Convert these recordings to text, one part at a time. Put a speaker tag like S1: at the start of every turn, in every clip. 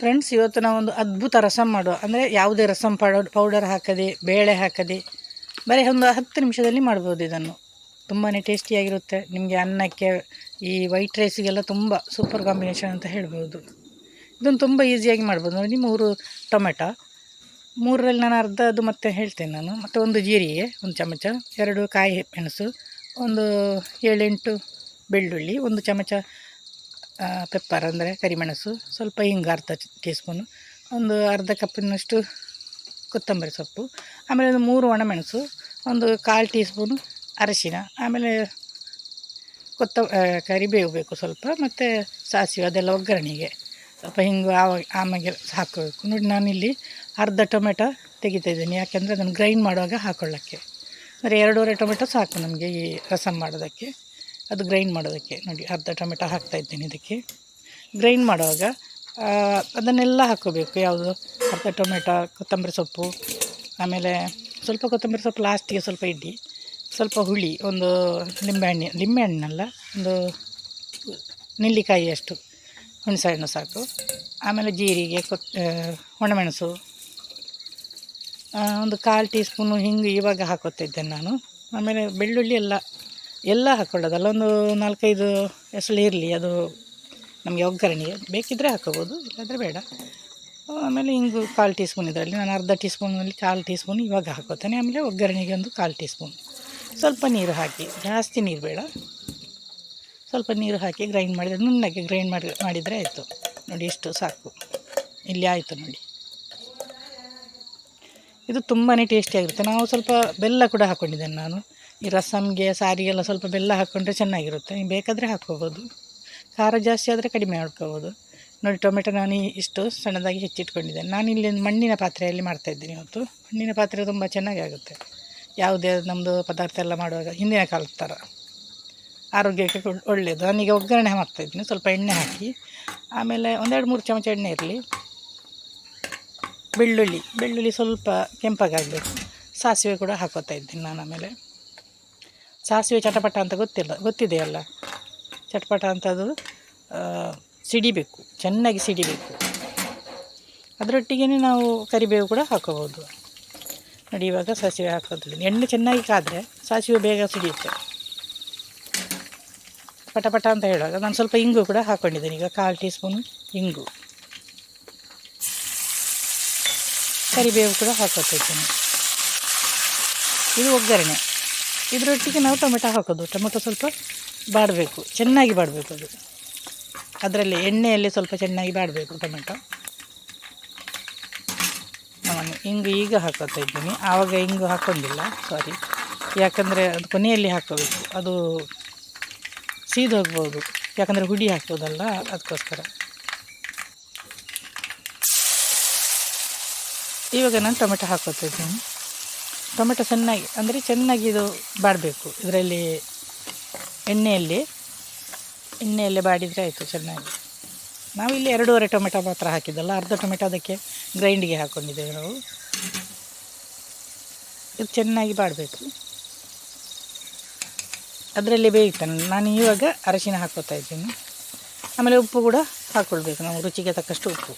S1: Friends ಇವತ್ತು ನಾವೊಂದು ಅದ್ಭುತ ರಸಮ್ ಮಾಡುವ. ಅಂದರೆ ಯಾವುದೇ ರಸಂ ಪೌಡರ್ ಪೌಡರ್ ಹಾಕದೆ, ಬೇಳೆ ಹಾಕದೆ, ಬರೀ ಒಂದು ಹತ್ತು ನಿಮಿಷದಲ್ಲಿ ಮಾಡ್ಬೋದು ಇದನ್ನು. ತುಂಬಾ ಟೇಸ್ಟಿಯಾಗಿರುತ್ತೆ ನಿಮಗೆ ಅನ್ನಕ್ಕೆ, ಈ ವೈಟ್ ರೈಸಿಗೆಲ್ಲ ತುಂಬ ಸೂಪರ್ ಕಾಂಬಿನೇಷನ್ ಅಂತ ಹೇಳ್ಬೋದು. ಇದನ್ನು ತುಂಬ ಈಸಿಯಾಗಿ ಮಾಡ್ಬೋದು. ನೋಡಿ ಮೂರು ಟೊಮೆಟೊ. ಮೂರರಲ್ಲಿ ನಾನು ಅರ್ಧ ಅದು ಮತ್ತೆ ಹೇಳ್ತೇನೆ ನಾನು. ಮತ್ತು ಒಂದು ಜೀರಿಗೆ, ಒಂದು ಚಮಚ, ಎರಡು ಕಾಯಿ ಮೆಣಸು, ಒಂದು ಏಳೆಂಟು ಬೆಳ್ಳುಳ್ಳಿ, ಒಂದು ಚಮಚ ಪೆಪ್ಪರ್ ಅಂದರೆ ಕರಿಮೆಣಸು, ಸ್ವಲ್ಪ ಹಿಂಗೆ ಅರ್ಧ ಟೀ ಸ್ಪೂನು ಒಂದು ಅರ್ಧ ಕಪ್ಪಿನಷ್ಟು ಕೊತ್ತಂಬರಿ ಸೊಪ್ಪು, ಆಮೇಲೆ ಒಂದು ಮೂರು ಒಣಮೆಣಸು, ಒಂದು ಕಾಲು ಟೀ ಸ್ಪೂನು ಅರಶಿನ, ಆಮೇಲೆ ಕೊತ್ತ ಕರಿಬೇವು ಬೇಕು ಸ್ವಲ್ಪ, ಮತ್ತು ಸಾಸಿವೆ ಅದೆಲ್ಲ ಒಗ್ಗರಣೆಗೆ. ಸ್ವಲ್ಪ ಹಿಂಗೆ ಆವಾಗ ಆಮೇಲೆ ಹಾಕಬೇಕು. ನೋಡಿ, ನಾನಿಲ್ಲಿ ಅರ್ಧ ಟೊಮೆಟೊ ತೆಗಿತಾ ಇದ್ದೀನಿ ಯಾಕೆಂದರೆ ಅದನ್ನು ಗ್ರೈಂಡ್ ಮಾಡುವಾಗ ಹಾಕೊಳ್ಳೋಕ್ಕೆ. ಅಂದರೆ ಎರಡೂವರೆ ಟೊಮೆಟೊ ಸಾಕು ನಮಗೆ ಈ ರಸಮ್ ಮಾಡೋದಕ್ಕೆ. ಅದು ಗ್ರೈಂಡ್ ಮಾಡೋದಕ್ಕೆ. ನೋಡಿ, ಅರ್ಧ ಟೊಮೆಟೊ ಹಾಕ್ತಾ ಇದ್ದೀನಿ ಇದಕ್ಕೆ. ಗ್ರೈಂಡ್ ಮಾಡುವಾಗ ಅದನ್ನೆಲ್ಲ ಹಾಕ್ಕೋಬೇಕು. ಯಾವುದು? ಅರ್ಧ ಟೊಮೆಟೊ, ಕೊತ್ತಂಬರಿ ಸೊಪ್ಪು, ಆಮೇಲೆ ಸ್ವಲ್ಪ ಕೊತ್ತಂಬರಿ ಸೊಪ್ಪು ಲಾಸ್ಟಿಗೆ ಸ್ವಲ್ಪ ಇಡ್ಡಿ ಸ್ವಲ್ಪ ಹುಳಿ, ಒಂದು ಲಿಂಬೆಹಣ್ಣು ಲಿಂಬೆಹಣ್ಣಲ್ಲ ಒಂದು ನೆಲ್ಲಿಕಾಯಿಯಷ್ಟು, ಹುಣಸೆಹಣ್ಣು ಸಾಕು. ಆಮೇಲೆ ಜೀರಿಗೆ, ಕೊತ್ ಒಣಮೆಣಸು ಒಂದು ಕಾಲು ಟೀ ಸ್ಪೂನು ಹಿಂಗೆ ಇವಾಗ ಹಾಕೋತಿದ್ದೇನೆ ನಾನು. ಆಮೇಲೆ ಬೆಳ್ಳುಳ್ಳಿ ಎಲ್ಲ ಎಲ್ಲ ಹಾಕ್ಕೊಳ್ಳೋದಲ್ಲ ಒಂದು ನಾಲ್ಕೈದು ಎಸಳು ಇರಲಿ. ಅದು ನಮಗೆ ಒಗ್ಗರಣೆಗೆ ಬೇಕಿದ್ದರೆ ಹಾಕೋಬೋದು ಇಲ್ಲಾದರೆ ಬೇಡ. ಆಮೇಲೆ ಹಿಂಗು ಕಾಲು ಟೀ ಸ್ಪೂನ್ ಇದರಲ್ಲಿ. ನಾನು ಅರ್ಧ ಟೀ ಸ್ಪೂನಲ್ಲಿ ಕಾಲು ಟೀ ಸ್ಪೂನ್ ಇವಾಗ ಹಾಕೋತಾನೆ ಆಮೇಲೆ ಒಗ್ಗರಣೆಗೆ ಒಂದು ಕಾಲು ಟೀ ಸ್ಪೂನ್ ಸ್ವಲ್ಪ ನೀರು ಹಾಕಿ. ಜಾಸ್ತಿ ನೀರು ಬೇಡ. ಸ್ವಲ್ಪ ನೀರು ಹಾಕಿ ಗ್ರೈಂಡ್ ಮಾಡಿದರೆ, ನುಣ್ಣಗೆ ಗ್ರೈಂಡ್ ಮಾಡಿ, ಮಾಡಿದರೆ ಆಯಿತು. ನೋಡಿ, ಇಷ್ಟು ಸಾಕು. ಇಲ್ಲಿ ಆಯಿತು ನೋಡಿ. ಇದು ತುಂಬಾ ಟೇಸ್ಟಿಯಾಗಿರುತ್ತೆ. ನಾವು ಸ್ವಲ್ಪ ಬೆಲ್ಲ ಕೂಡ ಹಾಕ್ಕೊಂಡಿದ್ದೇನೆ ನಾನು. ಈ ರಸಮ್ಗೆ, ಸಾರಿಗೆಲ್ಲ ಸ್ವಲ್ಪ ಬೆಲ್ಲ ಹಾಕ್ಕೊಂಡ್ರೆ ಚೆನ್ನಾಗಿರುತ್ತೆ. ನೀವು ಬೇಕಾದರೆ ಹಾಕ್ಕೋಬೋದು. ಖಾರ ಜಾಸ್ತಿ ಆದರೆ ಕಡಿಮೆ ಮಾಡ್ಕೋಬೋದು ನೋಡಿ, ಟೊಮೆಟೊ ನಾನು ಇಷ್ಟು ಸಣ್ಣದಾಗಿ ಹೆಚ್ಚಿಟ್ಕೊಂಡಿದ್ದೇನೆ ನಾನು ಇಲ್ಲಿ ಮಣ್ಣಿನ ಪಾತ್ರೆಯಲ್ಲಿ ಮಾಡ್ತಾಯಿದ್ದೀನಿ ಇವತ್ತು. ಮಣ್ಣಿನ ಪಾತ್ರೆ ತುಂಬ ಚೆನ್ನಾಗಿ ಆಗುತ್ತೆ. ಯಾವುದೇ ನಮ್ಮದು ಪದಾರ್ಥ ಎಲ್ಲ ಮಾಡುವಾಗ, ಹಿಂದಿನ ಕಾಲದ ಥರ. ಆರೋಗ್ಯಕ್ಕೆ ಒಳ್ಳೆಯದು ನಾನೀಗ ಒಗ್ಗರಣೆ ಹಾಕ್ತಾಯಿದ್ದೀನಿ ಸ್ವಲ್ಪ ಎಣ್ಣೆ ಹಾಕಿ. ಆಮೇಲೆ ಒಂದೆರಡು ಮೂರು ಚಮಚ ಎಣ್ಣೆ ಇರಲಿ. ಬೆಳ್ಳುಳ್ಳಿ. ಬೆಳ್ಳುಳ್ಳಿ ಸ್ವಲ್ಪ ಕೆಂಪಾಗಬೇಕು ಸಾಸಿವೆ ಕೂಡ ಹಾಕೋತಾ ಇದ್ದೀನಿ ನಾನು ಆಮೇಲೆ. ಸಾಸಿವೆ ಚಟಪಟ ಅಂತ ಗೊತ್ತಿಲ್ಲ ಗೊತ್ತಿದೆಯಲ್ಲ ಚಟಪಟ ಅಂತದ್ದು ಸಿಡಿಬೇಕು, ಚೆನ್ನಾಗಿ ಸಿಡಿಬೇಕು. ಅದರೊಟ್ಟಿಗೆ ನಾವು ಕರಿಬೇವು ಕೂಡ ಹಾಕೋಬೋದು. ನೋಡಿ, ಇವಾಗ ಸಾಸಿವೆ ಹಾಕೋದು ಎಣ್ಣೆ ಚೆನ್ನಾಗಿ ಕಾದರೆ ಸಾಸಿವೆ ಬೇಗ ಸಿಡಿಯುತ್ತೆ. ಪಟಪಟ ಪಟ ಅಂತ ಹೇಳುವಾಗ ನಾನು ಸ್ವಲ್ಪ ಇಂಗು ಕೂಡ ಹಾಕ್ಕೊಂಡಿದ್ದೇನೆ ಈಗ ಕಾಲು ಟೀ ಸ್ಪೂನ್ ಇಂಗು. ಕರಿಬೇವು ಕೂಡ ಹಾಕೋತಿದ್ದೀನಿ. ಇದು ಒಗ್ಗರಣೆ. ಇದರೊಟ್ಟಿಗೆ ನಾವು ಟೊಮೆಟೊ ಹಾಕೋದು. ಟೊಮೆಟೊ ಸ್ವಲ್ಪ ಬಾಡಬೇಕು. ಚೆನ್ನಾಗಿ ಬಾಡಬೇಕು ಅದು. ಅದರಲ್ಲಿ ಎಣ್ಣೆಯಲ್ಲಿ ಸ್ವಲ್ಪ ಚೆನ್ನಾಗಿ ಬಾಡಬೇಕು ಟೊಮೆಟೊ. ನಾನು ಇಂಗು ಈಗ ಹಾಕೋತಾ ಇದ್ದೀನಿ. ಆವಾಗ ಹಿಂಗು ಹಾಕೊಂಡಿಲ್ಲ. ಸಾರಿ ಯಾಕಂದರೆ ಅದು ಕೊನೆಯಲ್ಲಿ ಹಾಕೋಬೇಕು ಅದು ಸೀದು ಹೋಗ್ಬೋದು ಯಾಕಂದರೆ ಹುಡಿ ಹಾಕ್ಬೋದಲ್ಲ ಅದಕ್ಕೋಸ್ಕರ. ಇವಾಗ ನಾನು ಟೊಮೆಟೊ ಹಾಕೋತಾ ಇದ್ದೀನಿ. ಟೊಮೆಟೊ ಚೆನ್ನಾಗಿ, ಅಂದರೆ ಚೆನ್ನಾಗಿ ಇದು ಬಾಡಬೇಕು. ಇದರಲ್ಲಿ ಎಣ್ಣೆಯಲ್ಲಿ ಎಣ್ಣೆಯಲ್ಲಿ ಬಾಡಿದರೆ ಆಯಿತು ಚೆನ್ನಾಗಿ. ನಾವಿಲ್ಲಿ ಎರಡೂವರೆ ಟೊಮೆಟೊ ಮಾತ್ರ ಹಾಕಿದ್ದಲ್ಲ, ಅರ್ಧ ಟೊಮೆಟೊ ಅದಕ್ಕೆ ಗ್ರೈಂಡಿಗೆ ಹಾಕ್ಕೊಂಡಿದ್ದೇವೆ ನಾವು. ಇದು ಚೆನ್ನಾಗಿ ಬಾಡಬೇಕು. ಅದರಲ್ಲಿ ಬೇಯ್ತಾನೆ ನಾನು ಇವಾಗ ಅರಶಿನ ಹಾಕೋತಾ ಇದ್ದೀನಿ. ಆಮೇಲೆ ಉಪ್ಪು ಕೂಡ ಹಾಕ್ಕೊಳ್ಬೇಕು ನಾವು ರುಚಿಗೆ ತಕ್ಕಷ್ಟು ಉಪ್ಪು.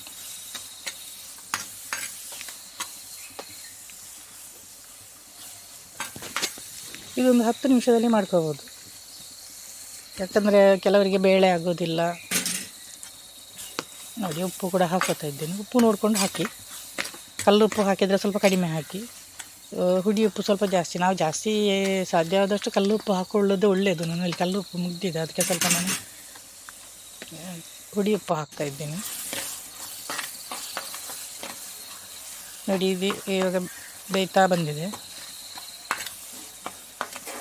S1: ಇದೊಂದು ಹತ್ತು ನಿಮಿಷದಲ್ಲಿ ಮಾಡ್ಕೋಬೋದು. ಯಾಕಂದರೆ ಕೆಲವರಿಗೆ ಬೇಳೆ ಆಗೋದಿಲ್ಲ. ನೋಡಿ, ಉಪ್ಪು ಕೂಡ ಹಾಕೋತಾ ಇದ್ದೇನೆ. ಉಪ್ಪು ನೋಡಿಕೊಂಡು ಹಾಕಿ. ಕಲ್ಲು ಉಪ್ಪು ಹಾಕಿದರೆ ಸ್ವಲ್ಪ ಕಡಿಮೆ ಹಾಕಿ. ಹುಡಿ ಉಪ್ಪು ಸ್ವಲ್ಪ ಜಾಸ್ತಿ. ನಾವು ಜಾಸ್ತಿ ಸಾಧ್ಯವಾದಷ್ಟು ಕಲ್ಲುಪ್ಪು ಹಾಕೊಳ್ಳೋದು ಒಳ್ಳೆಯದು ನನ್ನಲ್ಲಿ ಕಲ್ಲುಪ್ಪು ಮುಗ್ದಿದೆ. ಅದಕ್ಕೆ ಸ್ವಲ್ಪ ನಾನು ಹುಡಿ ಉಪ್ಪು ಹಾಕ್ತಾ ಇದ್ದೀನಿ. ನೋಡಿ, ಇದು ಇವಾಗ ಬೇಯ್ತಾ ಬಂದಿದೆ.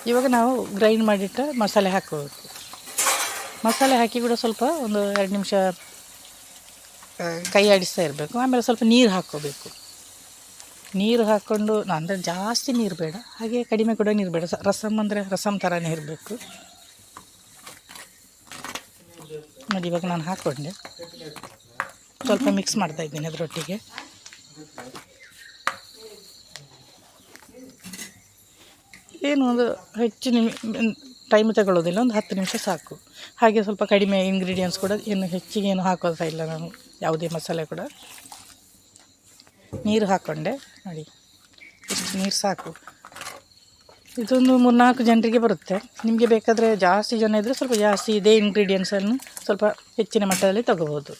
S1: ಇವಾಗ ನಾವು ಗ್ರೈಂಡ್ ಮಾಡಿಟ್ಟ ಮಸಾಲೆ ಹಾಕೋಬೇಕು ಮಸಾಲೆ ಹಾಕಿ ಕೂಡ ಸ್ವಲ್ಪ ಒಂದು ಎರಡು ನಿಮಿಷ ಕೈ ಆಡಿಸ್ತಾ ಇರಬೇಕು. ಆಮೇಲೆ ಸ್ವಲ್ಪ ನೀರು ಹಾಕ್ಕೋಬೇಕು. ನೀರು ಹಾಕ್ಕೊಂಡು ಅಂದರೆ ಜಾಸ್ತಿ ನೀರು ಬೇಡ. ಹಾಗೆ ಕಡಿಮೆ ಕೂಡ ನೀರು ಬೇಡ. ರಸಮ್ ಅಂದರೆ ರಸಮ್ ಥರನೇ ಇರಬೇಕು. ನೋಡಿ ಇವಾಗ ನಾನು ಹಾಕ್ಕೊಂಡೆ. ಸ್ವಲ್ಪ ಮಿಕ್ಸ್ ಮಾಡ್ತಾ ಇದ್ದೀನಿ ಅದರೊಟ್ಟಿಗೆ. ಏನು ಒಂದು ಹೆಚ್ಚು ನಿಮಿ ಟೈಮ್ ತಗೊಳ್ಳೋದಿಲ್ಲ, ಒಂದು ಹತ್ತು ನಿಮಿಷ ಸಾಕು. ಹಾಗೆ ಸ್ವಲ್ಪ ಕಡಿಮೆ ಇಂಗ್ರೀಡಿಯೆಂಟ್ಸ್ ಕೂಡ ಏನು ಹೆಚ್ಚಿಗೆ ಏನು ಹಾಕೋತಾ ಇಲ್ಲ ನಾನು, ಯಾವುದೇ ಮಸಾಲೆ ಕೂಡ. ನೀರು ಹಾಕ್ಕೊಂಡೆ ನೋಡಿ. ನೀರು ಸಾಕು. ಇದೊಂದು ಮೂರ್ನಾಲ್ಕು ಜನರಿಗೆ ಬರುತ್ತೆ. ನಿಮಗೆ ಬೇಕಾದರೆ ಜಾಸ್ತಿ ಜನ ಇದ್ದರೆ ಸ್ವಲ್ಪ ಜಾಸ್ತಿ ಇದೇ ಇಂಗ್ರೀಡಿಯೆಂಟ್ಸನ್ನು ಸ್ವಲ್ಪ ಹೆಚ್ಚಿನ ಮಟ್ಟದಲ್ಲಿ ತಗೋಬೋದು.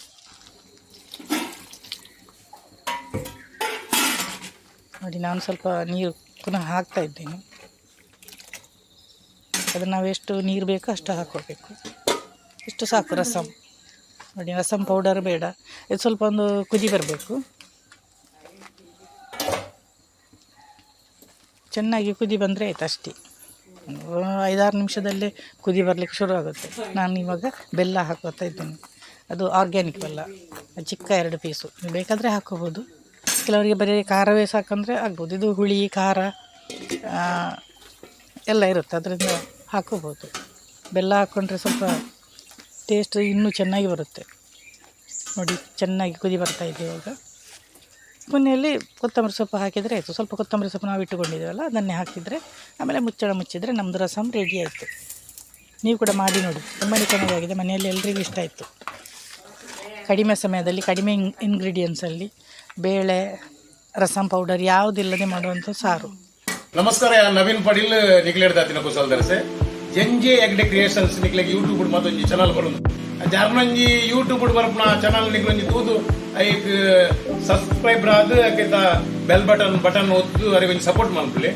S1: ನೋಡಿ, ನಾನು ಸ್ವಲ್ಪ ನೀರು ಪುನಃ ಹಾಕ್ತಾ ಇದ್ದೇನೆ. ಅದನ್ನು ನಾವು ಎಷ್ಟು ನೀರು ಬೇಕೋ ಅಷ್ಟು ಹಾಕ್ಕೊಳ್ಬೇಕು ಇಷ್ಟು ಸಾಕು ರಸಮ್ ನೋಡಿ ರಸಮ್ ಪೌಡರ್ ಬೇಡ. ಇದು ಸ್ವಲ್ಪ ಒಂದು ಕುದಿ ಬರಬೇಕು. ಚೆನ್ನಾಗಿ ಕುದಿ ಬಂದರೆ ಆಯ್ತು ಅಷ್ಟೇ. ಐದಾರು ನಿಮಿಷದಲ್ಲೇ ಕುದಿ ಬರಲಿಕ್ಕೆ ಶುರು ಆಗುತ್ತೆ. ನಾನು ಇವಾಗ ಬೆಲ್ಲ ಹಾಕೋತಾ ಇದ್ದೇನೆ. ಅದು ಆರ್ಗ್ಯಾನಿಕ್ ಬೆಲ್ಲ. ಚಿಕ್ಕ ಎರಡು ಪೀಸು ನೀವು ಬೇಕಾದರೆ ಹಾಕೋಬೋದು. ಕೆಲವರಿಗೆ ಬರೀ ಖಾರವೇ ಸಾಕಂದರೆ ಆಗ್ಬೋದು. ಇದು ಹುಳಿ, ಖಾರ ಎಲ್ಲ ಇರುತ್ತೆ. ಅದರಿಂದ ಹಾಕೋಬೋದು. ಬೆಲ್ಲ ಹಾಕ್ಕೊಂಡ್ರೆ ಸ್ವಲ್ಪ ಟೇಸ್ಟ್ ಇನ್ನೂ ಚೆನ್ನಾಗಿ ಬರುತ್ತೆ. ನೋಡಿ, ಚೆನ್ನಾಗಿ ಕುದಿ ಬರ್ತಾ ಇದೆ ಇವಾಗ. ಕೊನೆಯಲ್ಲಿ ಕೊತ್ತಂಬರಿ ಸೊಪ್ಪು ಹಾಕಿದರೆ ಆಯಿತು. ಸ್ವಲ್ಪ ಕೊತ್ತಂಬರಿ ಸೊಪ್ಪು ನಾವು ಇಟ್ಟುಕೊಂಡಿದ್ದೇವಲ್ಲ, ಅದನ್ನೇ ಹಾಕಿದರೆ ಆಮೇಲೆ ಮುಚ್ಚಳ ಮುಚ್ಚಿದರೆ ನಮ್ಮದು ರಸಮ್ ರೆಡಿ ಆಯಿತು. ನೀವು ಕೂಡ ಮಾಡಿ ನೋಡಿ. ತುಂಬಾ ಚೆನ್ನಾಗಿದೆ ಮನೆಯಲ್ಲಿ ಎಲ್ರಿಗೂ ಇಷ್ಟ ಆಯಿತು. ಕಡಿಮೆ ಸಮಯದಲ್ಲಿ, ಕಡಿಮೆ ಇನ್ ಇಂಗ್ರೀಡಿಯೆಂಟ್ಸಲ್ಲಿ ಬೇಳೆ, ರಸಂ ಪೌಡರ್ ಯಾವುದಿಲ್ಲದೆ ಮಾಡುವಂಥ ಸಾರು.
S2: ನಮಸ್ಕಾರ ನವೀನ್ ಪಡೀಲ್ ನಿಕ್ಲೇಡ್ ದಾತಿನ ಕುಸಲ್ ದರ್ಸೆ ಜಂಜೆ ಎಗ್ಡೆ ಕ್ರಿಯೇಷನ್ಸ್ ನಿಕ್ಲೆಗ್ ಯೂಟ್ಯೂಬ್ ಮತ್ತೊಂಜಿ ಚಾನಲ್ ಬರೋದು. ಜಾರ್ನಂಜಿ ಯೂಟ್ಯೂಬ್ ಬರಪ್ನ ಚಾನಲ್ ನಿಕ್ಲೊಂಜಿ ತೂದು ಐಕ್ ಸಬ್ಸ್ಕ್ರೈಬರ್ ಆದ್ ಬೆಲ್ ಬಟನ್ ಬಟನ್ ಒತ್ತು ಅರಿವಿನ ಸಪೋರ್ಟ್ ಮಾಡ್ಕೊಳ್ಳಿ